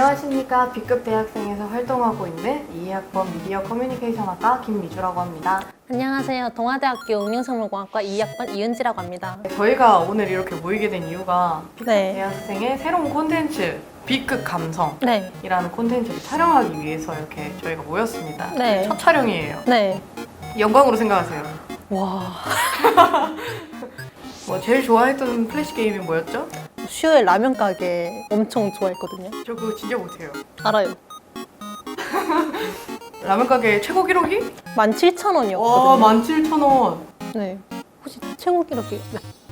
안녕하십니까. B급 대학생에서 활동하고 있는 2학번 미디어 커뮤니케이션학과 김미주라고 합니다. 안녕하세요. 동아대학교 응용생물공학과 2학번 이은지라고 합니다. 저희가 오늘 이렇게 모이게 된 이유가 B급 네. 대학생의 새로운 콘텐츠 B급 감성이라는 네. 콘텐츠를 촬영하기 위해서 이렇게 저희가 모였습니다. 네. 첫 촬영이에요. 네. 영광으로 생각하세요. 와. 뭐 제일 좋아했던 플래시 게임이 뭐였죠? 슈엘 라면 가게 엄청 좋아했거든요. 저 그거 진짜 못해요. 알아요. 라면 가게 최고 기록이? 17,000원이었거든요. 와, 17,000원. 네. 혹시 최고 기록이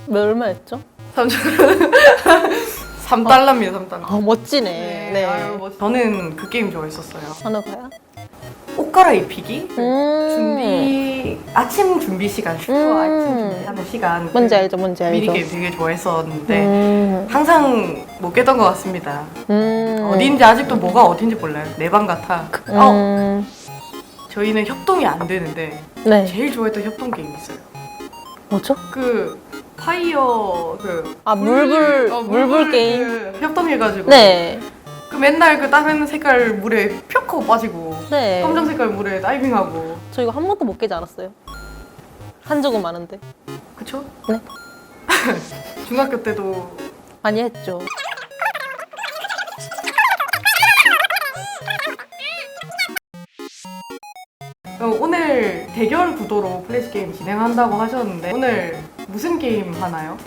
몇 얼마였죠? 3달러입니다, 3달러. 아, 멋지네. 네. 아유, 뭐, 저는 그 게임 좋아했었어요. 어느 거야? 옷 갈아입히기? 음. 준비, 아침 준비 시간, 슈퍼 음. 아침 준비하는 시간. 뭔지 그 알죠, 뭔지 알죠. 미니게임 되게 좋아했었는데, 음. 항상 못 깼던 것 같습니다. 음. 어딘지 아직도 뭐가 어딘지 몰라요. 내 방 같아. 어, 음. 저희는 협동이 안 되는데, 네. 제일 좋아했던 협동 게임 있어요. 뭐죠? 그, 파이어, 그, 아, 물불, 어, 물불 게임. 그 협동해가지고. 네. 그 맨날 그 다른 색깔 물에 펴고 빠지고, 네. 검정 색깔 물에 다이빙하고. 저 이거 한 번도 못 깨지 않았어요. 한 적은 많은데. 그쵸? 네. 중학교 때도 많이 했죠. 어, 오늘 대결 구도로 플래시 게임 진행한다고 하셨는데 오늘 무슨 게임 하나요?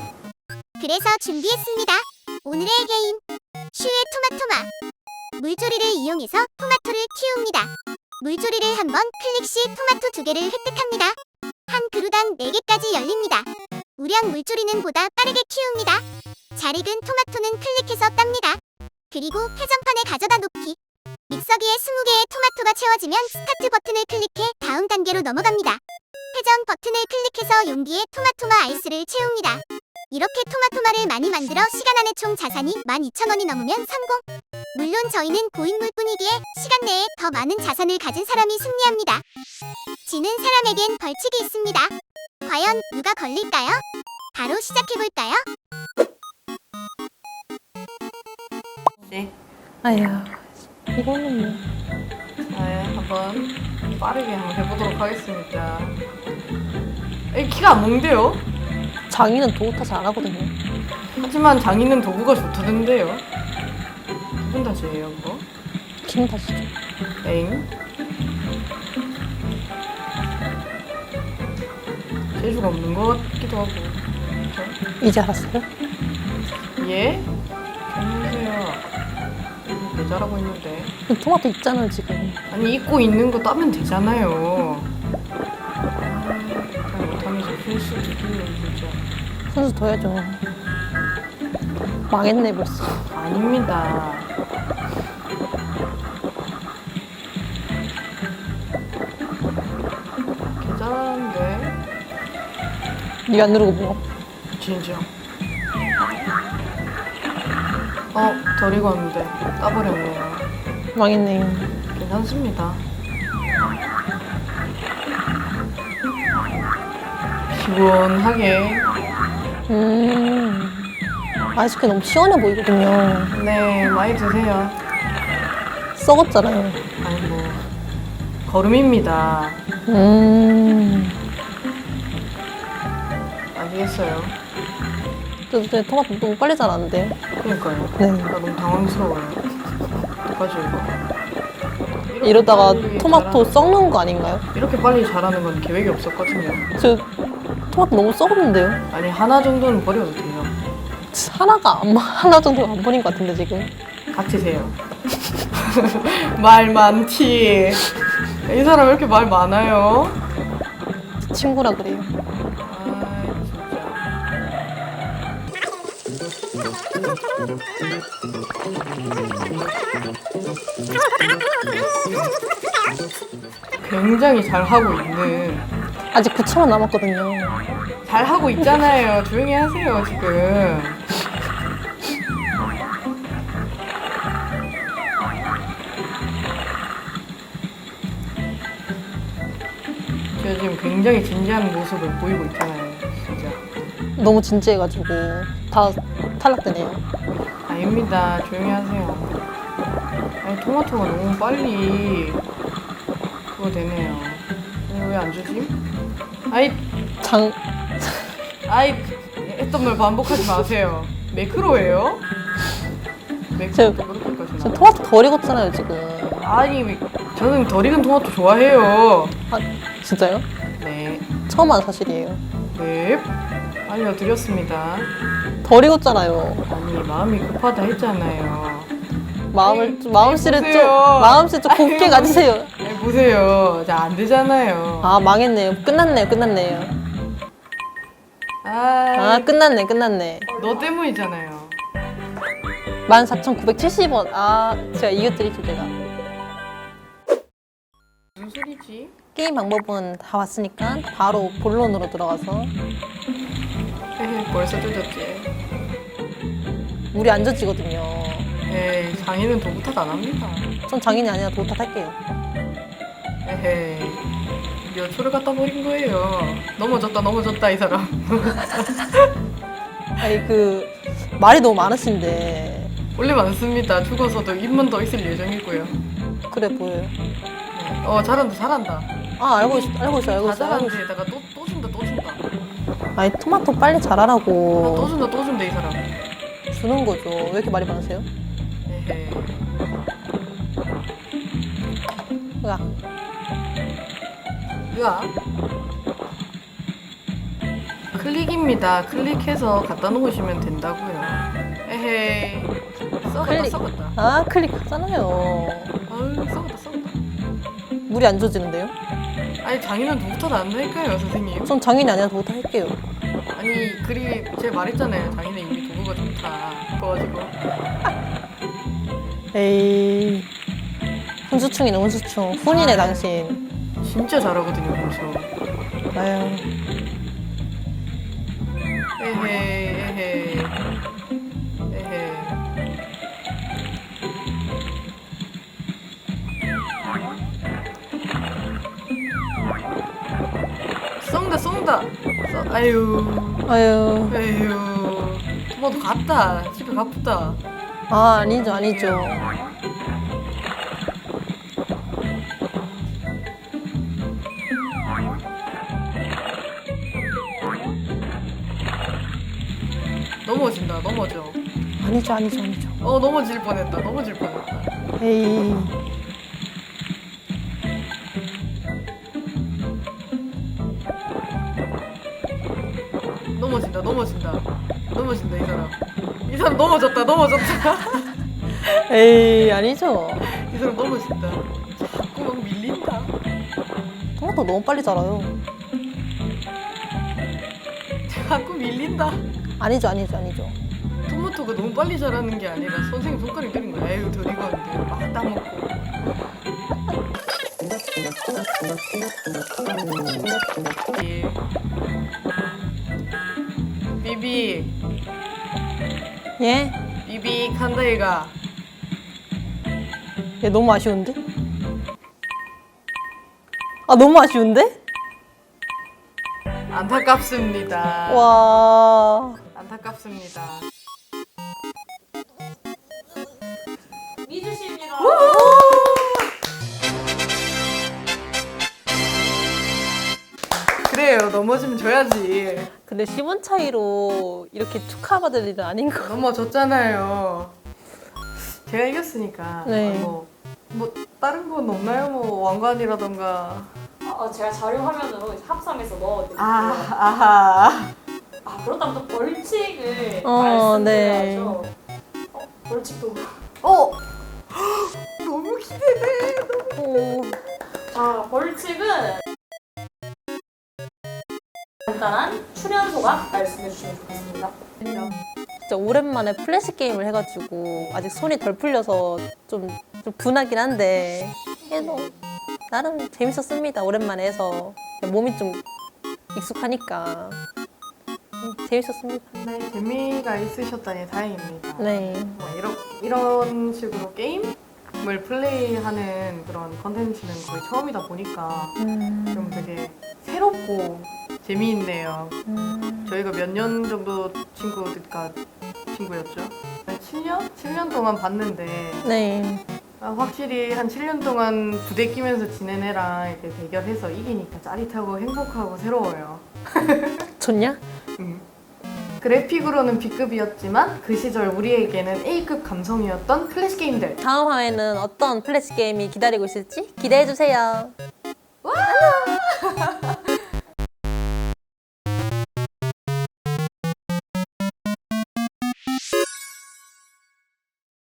그래서 준비했습니다. 오늘의 게임 슈의 토마토마 물조리를 이용해서 토마토를 키웁니다. 물조리를 한번 클릭 시 토마토 두 개를 획득합니다. 한 그루당 4개까지 열립니다. 우량 물조리는 보다 빠르게 키웁니다. 잘 익은 토마토는 클릭해서 땁니다. 그리고 회전판에 가져다 놓기 믹서기에 20개의 토마토가 채워지면 스타트 버튼을 클릭해 다음 단계로 넘어갑니다. 회전 버튼을 클릭해서 용기에 토마토마 아이스를 채웁니다. 이렇게 토마토마를 많이 만들어 시간 안에 총 자산이 12,000원이 넘으면 성공. 물론 저희는 고인물뿐이기에 시간 내에 더 많은 자산을 가진 사람이 승리합니다. 지는 사람에겐 벌칙이 있습니다. 과연 누가 걸릴까요? 바로 시작해볼까요? 네. 아휴, 이거는 뭐. 네, 한번 빠르게 한번 해보도록 하겠습니다. 이 키가 안 먹는데요? 장인은 도우타 잘안 하거든요. 하지만 장인은 도구가 좋다던데요. 기분 탓이에요, 그거? 기분 탓이죠. 엥? 재주가 없는 것 같기도 하고. 그쵸? 이제 알았어요? 예? 안녕하세요. 왜 잘하고 있는데? 토마토 있잖아요, 지금. 아니 입고 있는 거 따면 되잖아요. 선수 더 해야죠. 망했네, 벌써. 아닙니다. 괜찮은데 네가 안 누르고 뭐. 진짜. 어, 덜 익었는데 따버렸네요. 망했네. 괜찮습니다. 시원하게. 음. 아이스크림 너무 시원해 보이거든요. 네, 많이 드세요. 썩었잖아요. 아니 뭐 걸음입니다. 음. 아시겠어요? 저, 저 토마토 너무 빨리 자랐는데. 그러니까요. 네. 나 너무 당황스러워요. 어떡하죠 이거? 이렇게 이러다가 빨리 토마토 자라는- 썩는 거 아닌가요? 이렇게 빨리 자라는 건 계획이 없었거든요. 저 토마토 너무 썩었는데요? 아니 하나 정도는 버려도 돼요. 하나가 안, 하나 정도가 안 버린 것 같은데 지금. 닥치세요. 말 많지. 이 사람 왜 이렇게 말 많아요? 친구라 그래요. 굉장히 잘 하고 있는 아직 9천 원 남았거든요. 잘 하고 있잖아요. 조용히 하세요 지금. 제가 지금 굉장히 진지한 모습을 보이고 있잖아요. 진짜. 너무 진지해가지고 다 탈락되네요. 아닙니다. 조용히 하세요. 토마토가 너무 빨리 그거 되네요. 왜 안 주지? 아이, 장 아이, 했던 말 반복하지 마세요. 매크로예요? 매크로 저- 그렇게까지 저 나. 토마토 덜 익었잖아요 지금. 아니, 왜- 저는 덜 익은 토마토 좋아해요. 아 진짜요? 네, 처음 하는 사실이에요. 네, 알려드렸습니다. 덜 익었잖아요. 아니, 마음이 급하다 했잖아요. 마음을 아니, 좀, 마음씨를 좀 보세요. 마음씨 좀 곱게 아니, 가지세요. 보세요. 자, 안 되잖아요. 아 망했네요. 끝났네요. 끝났네요. 아, 아 끝났네. 끝났네. 너 때문이잖아요. 14,970원. 아 제가 이거 드릴게요 제가. 무슨 소리지? 게임 방법은 다 왔으니까 바로 본론으로 들어가서 벌써 뜯었지. 물이 안 젖지거든요. 에이, 장인은 더 부탁 안 합니다. 전 장인이 아니라 도탓 할게요. 에헤이, 몇 초를 갖다 버린 거예요. 넘어졌다, 넘어졌다, 이 사람. 아니 그 말이 너무 많으신데 원래 많습니다. 죽어서도 입만 더 있을 예정이고요. 그래 보여요. 네. 어, 잘한다, 잘한다. 아 알고 있어 알고 있어 알고 다 있어 알고 있어. 잘하는데다가 또, 또 준다, 또 준다. 아니 토마토 빨리 아, 또 자라라고 준다, 또 준다, 이 사람. 주는 거죠. 왜 이렇게 말이 많으세요? 에헤이. 야 으아. 클릭입니다. 클릭해서 갖다 놓으시면 된다고요. 에헤이. 썩었다, 클릭. 썩었다. 아 클릭하잖아요. 아유, 썩었다, 썩었다. 물이 안 젖지는데요? 아니, 장인은 누구부터 난다니까요, 선생님. 전 장인이 아니라 도탓 할게요. 아니, 그리, 제가 말했잖아요. 장인은 이미 도구가 좋다. 그래가지고. 에이 훈수충이네 훈수충. 훈이네 아. 당신. 진짜 잘하거든요, 벌써. 아유 에헤이, 에헤이. 에헤이. 쏜다, 쏜다. 쏘- 아유. 아유 에휴. 토마토 갔다. 집에 가쁘다. 아 아니죠 아니죠. 아니죠 아니죠 아니죠. 어, 넘어질 뻔했다, 넘어질 뻔했다. 에이 넘어진다, 넘어진다. 넘어진다, 이 사람. 이 사람 넘어졌다, 넘어졌다. 에이 아니죠. 이 사람 넘어진다. 자꾸 막 밀린다. 토마토 너무 빨리 자라요. 자꾸 밀린다. 아니죠 아니죠 아니죠. 토마토가 너무 빨리 자라는 게 아니라 선생님 손가락 때린 거야. 에휴, 덜 익었는데. 막 따먹고. 예. 비비, 예? 비비 칸다이가 얘 너무 아쉬운데? 아 너무 아쉬운데? 안타깝습니다. 와 안타깝습니다. 그래요. 넘어지면 줘야지. 근데 10원 차이로 이렇게 축하받을 일은 아닌 거 넘어졌잖아요. 제가 이겼으니까. 네. 뭐, 뭐 다른 건 없나요? 뭐 왕관이라던가. 어, 제가 자료 화면으로 이제 합성해서 넣어드릴게요. 아, 아하. 아, 그렇다면 또 벌칙을 어, 말씀드려야죠. 어, 벌칙도. 어. 너무 기대돼. 오, 자, 벌칙은 간단한 출연 소감 말씀해 주시면 좋겠습니다. 진짜 오랜만에 플래시 게임을 해가지고 아직 손이 덜 풀려서 좀, 좀 분하긴 한데 그래도 나름 재밌었습니다 오랜만에 해서 몸이 좀 익숙하니까 음, 재밌었습니다 네, 재미가 있으셨다니 다행입니다. 네 뭐 이런 이런 식으로 게임 을 플레이하는 그런 컨텐츠는 거의 처음이다 보니까 음, 좀 되게 새롭고 재미있네요. 음, 저희가 몇 년 정도 친구들과 친구였죠? 7년? 7년 동안 봤는데 네 아, 확실히 한 7년 동안 부대 끼면서 지낸 애랑 이렇게 대결해서 이기니까 짜릿하고 행복하고 새로워요. 좋냐? 음. 그래픽으로는 B급이었지만 그 시절 우리에게는 A급 감성이었던 플래시 게임들. 다음 화에는 어떤 플래시 게임이 기다리고 있을지 기대해 주세요.